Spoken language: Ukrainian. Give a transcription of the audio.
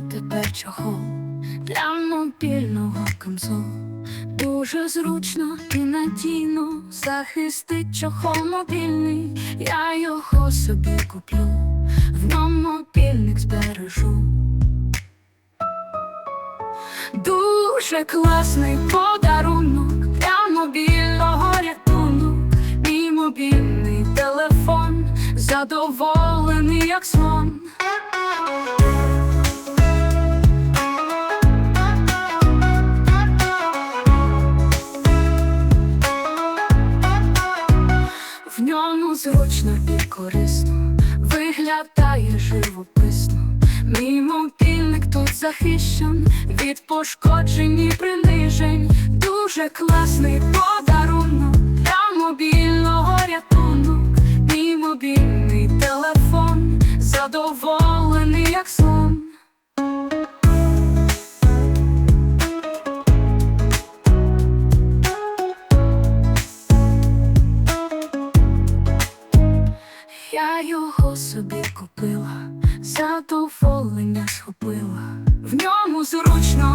Тепер чохол для мобільного камзолу. Дуже зручно і надійно захистить чохол мобільний. Я його собі куплю, в ньому мобільник збережу. Дуже класний подарунок для мобільного рятунок. Мій мобільний телефон задоволений як сон. В ньому зручно і корисно, виглядає живописно. Мій мобільник тут захищен від пошкоджень і принижень. Дуже класний подарунок для мобільного рятунок. Мій мобільний телефон задоволений як сон. Я його собі купила, задоволення схопила, в ньому зручно.